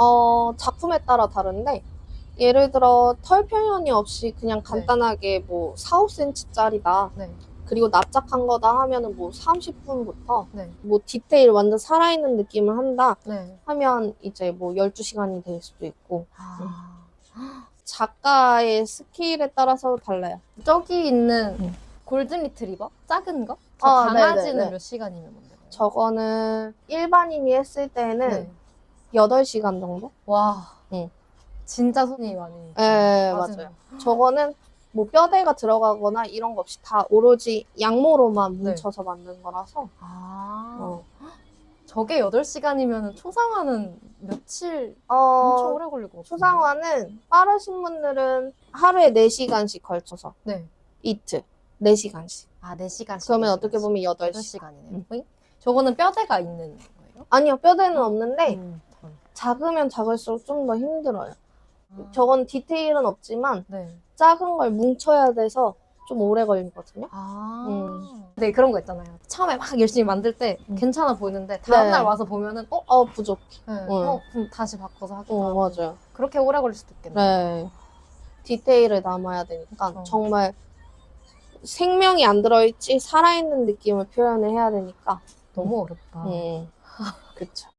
어, 작품에 따라 다른데 예를 들어 털 표현이 없이 그냥 간단하게 뭐 4, 5cm짜리다. 네. 그리고 납작한 거다 하면은 뭐 30분부터 네. 뭐 디테일 완전 살아있는 느낌을 한다 네. 하면 이제 뭐 12시간이 될 수도 있고 아. 작가의 스케일에 따라서 달라요. 저기 있는 음. 골든 리트리버? 작은 거? 저 아, 강아지는 네네네. 몇 시간이면 만들어요? 저거는 일반인이 했을 때는 네. 8시간 정도? 와. 응. 진짜 손이 많이. 네, 맞아요. 저거는 뭐 뼈대가 들어가거나 이런 거 없이 다 오로지 양모로만 네. 뭉쳐서 만든 거라서 아. 어. 저게 8시간이면 초상화는 며칠 엄청 어, 오래 걸릴 것 같아요. 초상화는 빠르신 분들은 하루에 4시간씩 걸쳐서 네. 이틀 4시간씩 아, 4시간씩. 그러면 어떻게 보면 8시 8시간이네요. 음. 저거는 뼈대가 있는 거예요? 아니요 뼈대는 없는데 음, 덜. 작으면 작을수록 좀 더 힘들어요 아. 저건 디테일은 없지만 네. 작은 걸 뭉쳐야 돼서 좀 오래 걸리거든요 아. 음. 네, 그런 거 있잖아요. 처음에 막 열심히 만들 때 음. 괜찮아 보이는데 다음날 네. 와서 보면은 어? 어 부족해 네. 음. 어, 그럼 다시 바꿔서 하기도 어 하고. 맞아요 그렇게 오래 걸릴 수도 있겠네요. 네. 디테일을 남아야 되니까 그쵸. 정말 생명이 안 들어있지 살아있는 느낌을 표현을 해야 되니까 너무 어렵다. 음, 그쵸.